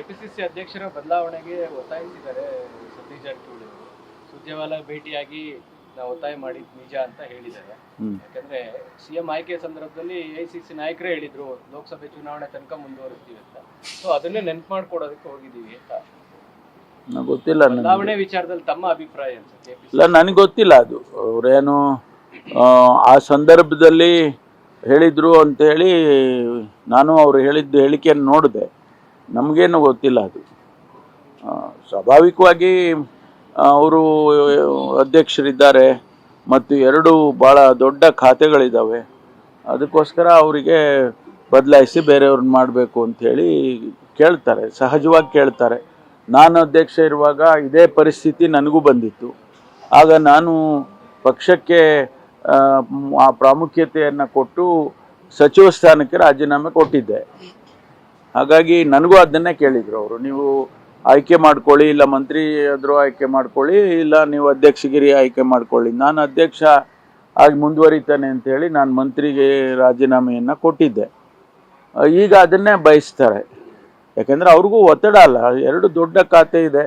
KPCC ಅಧ್ಯಕ್ಷರ ಬದಲಾವಣೆಗೆ ಒತ್ತಾಯಿಸಿದ್ದಾರೆ ಸತೀಶ್ ಜಾರಕಿಹೊಳಿ ಅವರು. ಸುರ್ಜೇವಾಲಾ ಭೇಟಿಯಾಗಿ ನಾವು ಒತ್ತಾಯ ಮಾಡಿದ್ ನಿಜ ಅಂತ ಹೇಳಿದ್ದಾರೆ. ಯಾಕಂದ್ರೆ ಸಿಎಂ ಆಯ್ಕೆ ಸಂದರ್ಭದಲ್ಲಿ ಎಐಸಿಸಿ ನಾಯಕರೇ ಹೇಳಿದ್ರು ಲೋಕಸಭೆ ಚುನಾವಣೆ ತನಕ ಮುಂದುವರಿಸ್ತೀವಿ ಅಂತ. ಸೊ ಅದನ್ನೇ ನೆನ್ಪು ಮಾಡ್ಕೊಡೋದಕ್ಕೆ ಹೋಗಿದ್ದೀವಿ ಅಂತ. ಗೊತ್ತಿಲ್ಲ ಬದಲಾವಣೆ ವಿಚಾರದಲ್ಲಿ ತಮ್ಮ ಅಭಿಪ್ರಾಯ ಇಲ್ಲ ನನಗೆ ಗೊತ್ತಿಲ್ಲ ಅದು. ಅವರೇನು ಆ ಸಂದರ್ಭದಲ್ಲಿ ಹೇಳಿದ್ರು ಅಂತ ಹೇಳಿ ನಾನು ಅವ್ರು ಹೇಳಿದ್ದ ಹೇಳಿಕೆಯನ್ನು ನೋಡಿದೆ. ನಮಗೇನು ಗೊತ್ತಿಲ್ಲ ಅದು. ಸ್ವಾಭಾವಿಕವಾಗಿ ಅವರು ಅಧ್ಯಕ್ಷರಿದ್ದಾರೆ ಮತ್ತು ಎರಡು ಭಾಳ ದೊಡ್ಡ ಖಾತೆಗಳಿದ್ದಾವೆ ಅದಕ್ಕೋಸ್ಕರ ಅವರಿಗೆ ಬದಲಾಯಿಸಿ ಬೇರೆಯವ್ರನ್ನ ಮಾಡಬೇಕು ಅಂಥೇಳಿ ಕೇಳ್ತಾರೆ, ಸಹಜವಾಗಿ ಕೇಳ್ತಾರೆ. ನಾನು ಅಧ್ಯಕ್ಷ ಇರುವಾಗ ಇದೇ ಪರಿಸ್ಥಿತಿ ನನಗೂ ಬಂದಿತ್ತು. ಆಗ ನಾನು ಪಕ್ಷಕ್ಕೆ ಆ ಪ್ರಾಮುಖ್ಯತೆಯನ್ನು ಕೊಟ್ಟು ಸಚಿವ ಸ್ಥಾನಕ್ಕೆ ರಾಜೀನಾಮೆ ಕೊಟ್ಟಿದ್ದೆ. ಹಾಗಾಗಿ ನನಗೂ ಅದನ್ನೇ ಕೇಳಿದರು ಅವರು. ನೀವು ಆಯ್ಕೆ ಮಾಡ್ಕೊಳ್ಳಿ, ಇಲ್ಲ ಮಂತ್ರಿ ಆದರೂ ಆಯ್ಕೆ ಮಾಡ್ಕೊಳ್ಳಿ, ಇಲ್ಲ ನೀವು ಅಧ್ಯಕ್ಷಗಿರಿ ಆಯ್ಕೆ ಮಾಡ್ಕೊಳ್ಳಿ. ನಾನು ಅಧ್ಯಕ್ಷ ಆಗಿ ಮುಂದುವರಿತಾನೆ ಅಂತೇಳಿ ನಾನು ಮಂತ್ರಿಗೆ ರಾಜೀನಾಮೆಯನ್ನು ಕೊಟ್ಟಿದ್ದೆ. ಈಗ ಅದನ್ನೇ ಬಯಸ್ತಾರೆ. ಯಾಕೆಂದರೆ ಅವ್ರಿಗೂ ಒತ್ತಡ ಅಲ್ಲ, ಎರಡು ದೊಡ್ಡ ಖಾತೆ ಇದೆ.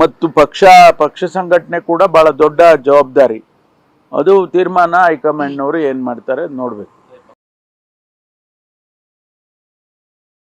ಮತ್ತು ಪಕ್ಷ ಪಕ್ಷ ಸಂಘಟನೆ ಕೂಡ ಭಾಳ ದೊಡ್ಡ ಜವಾಬ್ದಾರಿ. ಅದು ತೀರ್ಮಾನ ಹೈಕಮಾಂಡ್ನವರು ಏನು ಮಾಡ್ತಾರೆ ನೋಡಬೇಕು.